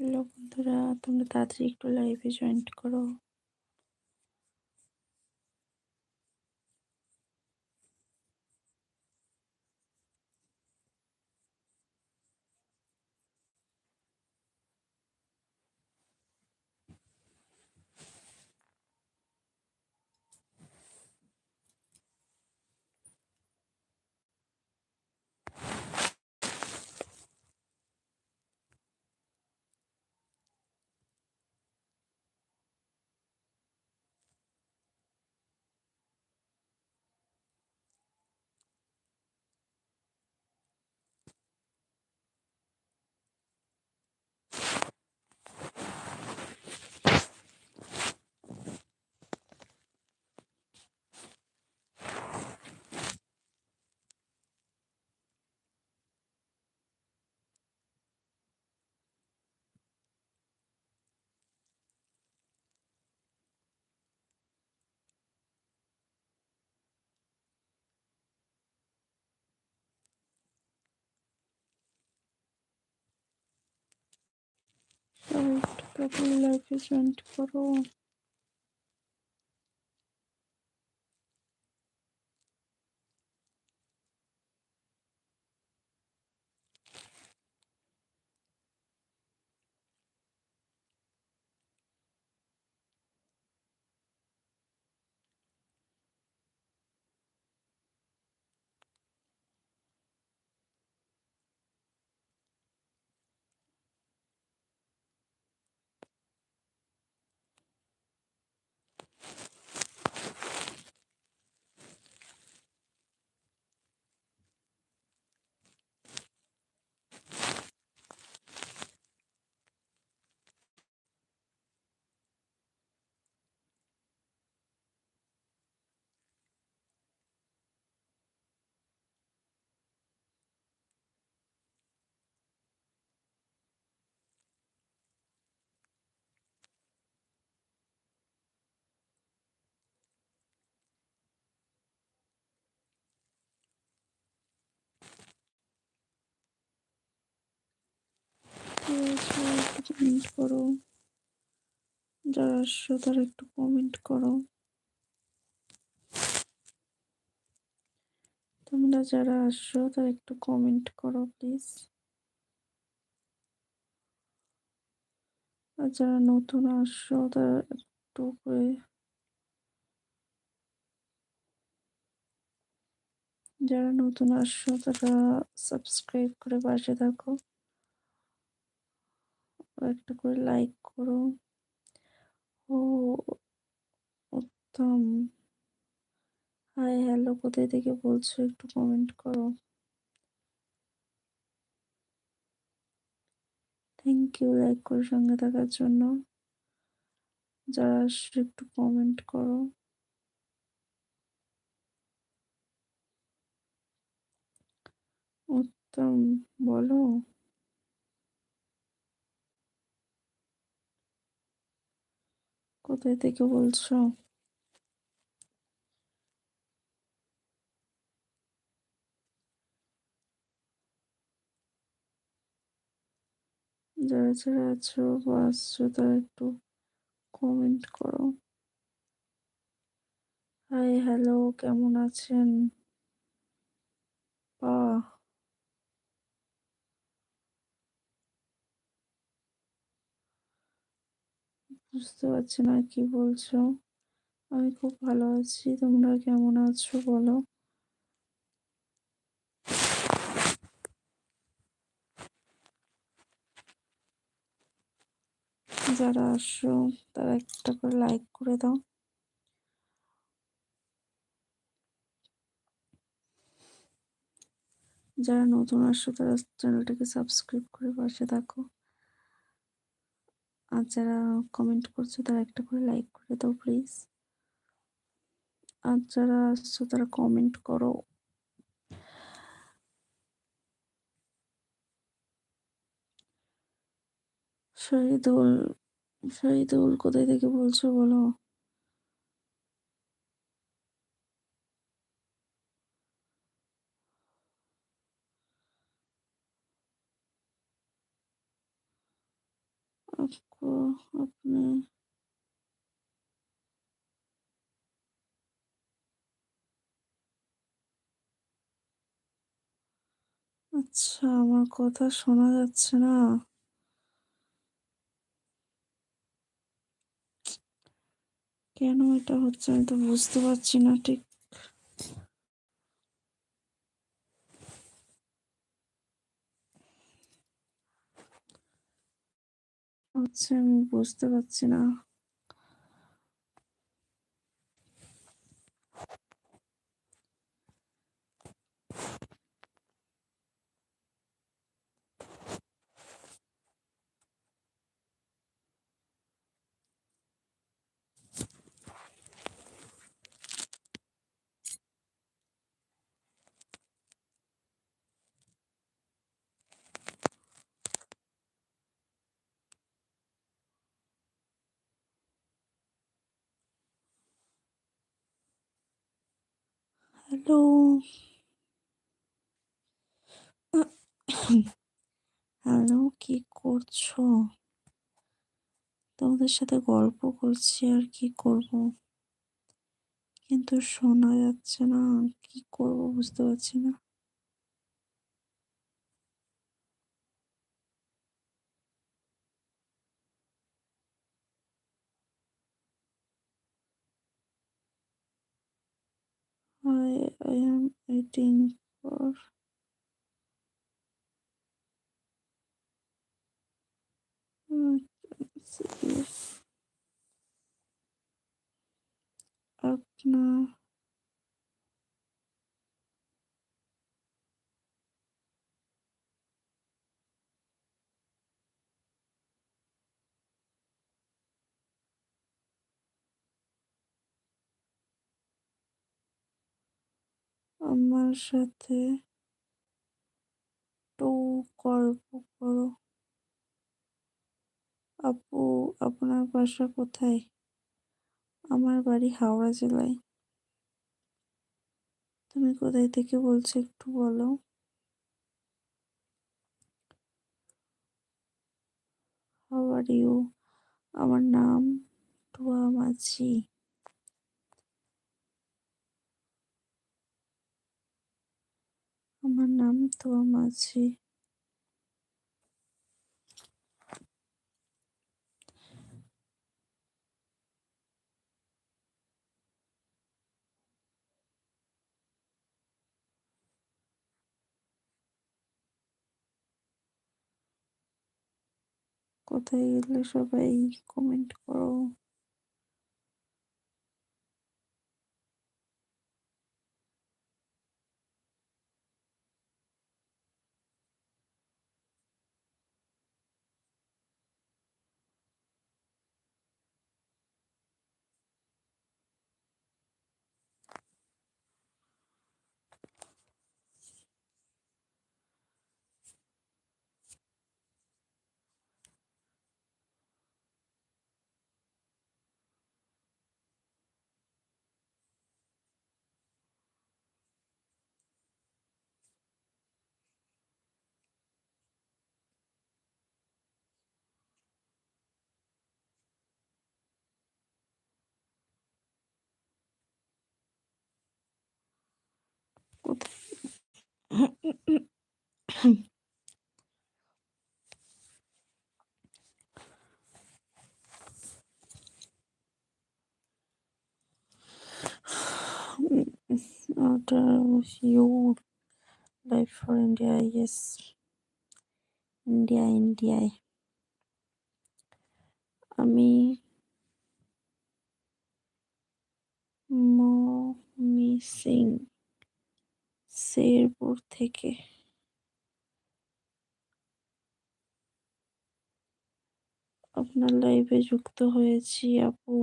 Hello বন্ধুরা তোমরা তাড়াতাড়ি একটু লাইভে জয়েন্ট করো। সবাই একটু তাড়াতাড়ি লাইভে জয়েন্ট করো সবাই একটু কমেন্ট করো। যারা আসছো, তারা একটু কমেন্ট করো। তোমরা যারা আসছো, তারা একটু কমেন্ট করো প্লিজ আর যারা নতুন আসছো, তারা একটু করে যারা নতুন আসছো, তারা সাবস্ক্রাইব করে পাশে থাকো। একটা করে লাইক করো। ও, উত্তম। হাই হ্যালো কোথায় থেকে বলছো একটু কমেন্ট করো। থ্যাংক ইউ লাইক করে সঙ্গে থাকার জন্য। যারা আসছো একটু কমেন্ট করো। উত্তম, বলো। কোথায় থেকে বলছো? যারা যারা আছো বা আসছো, তারা একটু কমেন্ট করো। হাই হ্যালো কেমন আছেন? পা বুঝতে পারছি না কি বলছো। আমি খুব ভালো আছি, তোমরা কেমন আছো বলো? যারা আসো, তারা একটা করে লাইক করে দাও। যারা নতুন আসছো তারা চ্যানেলটাকে সাবস্ক্রাইব করে পাশে থাকো। আর যারা কমেন্ট করছ, তারা একটা করে লাইক করে দাও প্লিজ আর যারা আসছো, তারা কমেন্ট করো। শহীদুল শহীদুল কোথায় থেকে বলছো বলো? ও, আপনি আচ্ছা আমার কথা শোনা যাচ্ছে না। কেন এটা হচ্ছে আমি তো বুঝতে পারছি না ঠিক হচ্ছে আমি বুঝতে পারছি না। হ্যালো। হ্যালো, কি করছ? তোমাদের সাথে গল্প করছি আর কি করব। কিন্তু শোনা যাচ্ছে না কি করব বুঝতে পারছি না। waiting for? Up now. আমার সাথে একটু গল্প করো। আপু, আপনার বাসা কোথায়? আমার বাড়ি হাওড়া জেলায়। তুমি কোথায় থেকে বলছো একটু বলো। হাউ আর ইউ আমার নাম টুয়া মাঝি। আমার নাম টুয়া মাঝি। কোথায় গেলে সবাই কমেন্ট করো? order you life for India yes India ইন্ডিয়ায় আমি মমি সিং শেরপুর থেকে। আপনার লাইভে যুক্ত হয়েছি, আপু।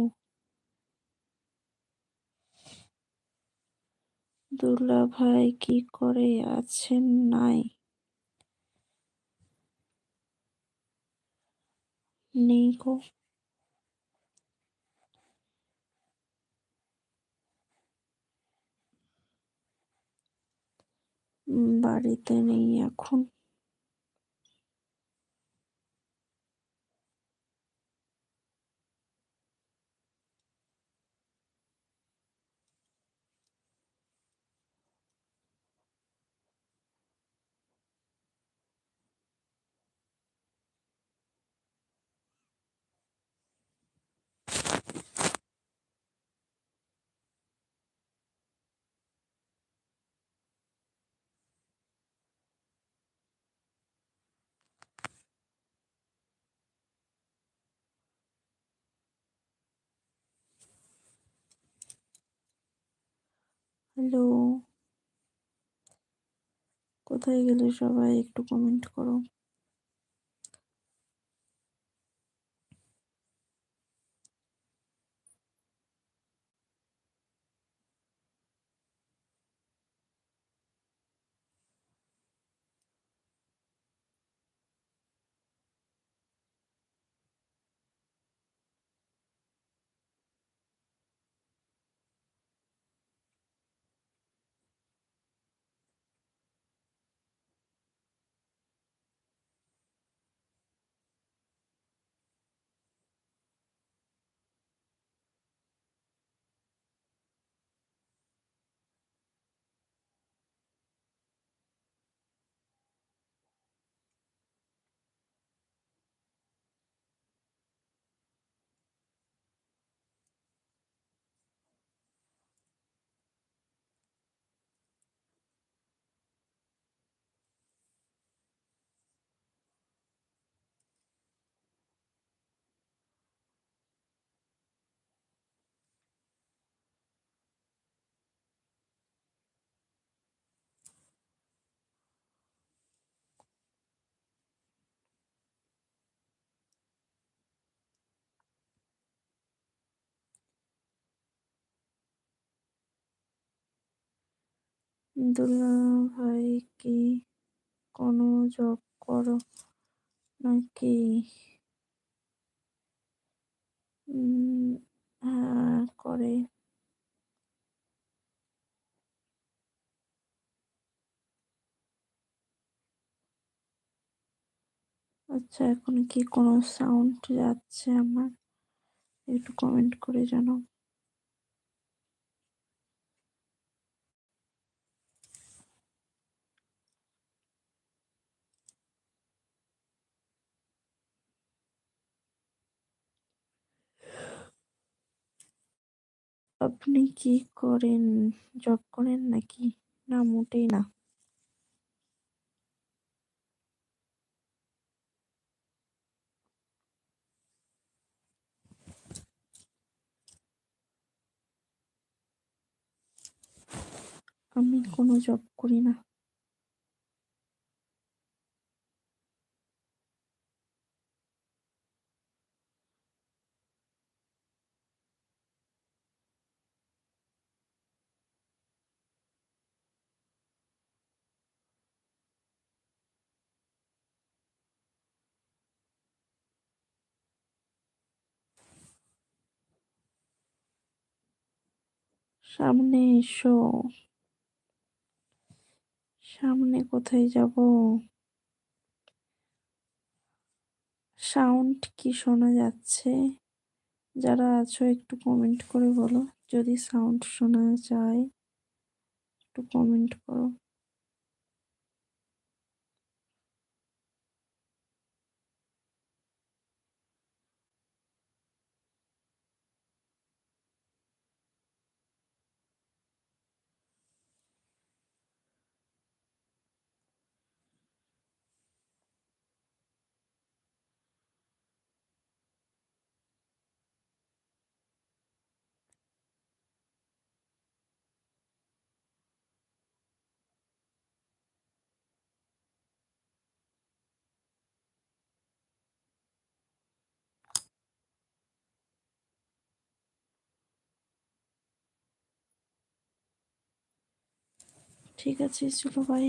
দুলা ভাই কি করে আছেন নাই? নেই গো। বাড়িতে নেই এখন। হ্যালো কোথায় গেলে সবাই একটু কমেন্ট করো? দুলা ভাই কি কোনো জব করো নাকি? হ্যাঁ করে। আচ্ছা এখন কি কোনো সাউন্ড যাচ্ছে আমার? একটু কমেন্ট করে জানাও। আপনি কি করেন? জব করেন নাকি? না মোটেই না। আমি কোনো জব করি না। সামনে এসো। সামনে কোথায় যাব? সাউন্ড কি শোনা যাচ্ছে? যারা আছো, একটু কমেন্ট করে বলো। যদি সাউন্ড শোনা যায়, একটু কমেন্ট করো। ঠিক আছে চলো বাই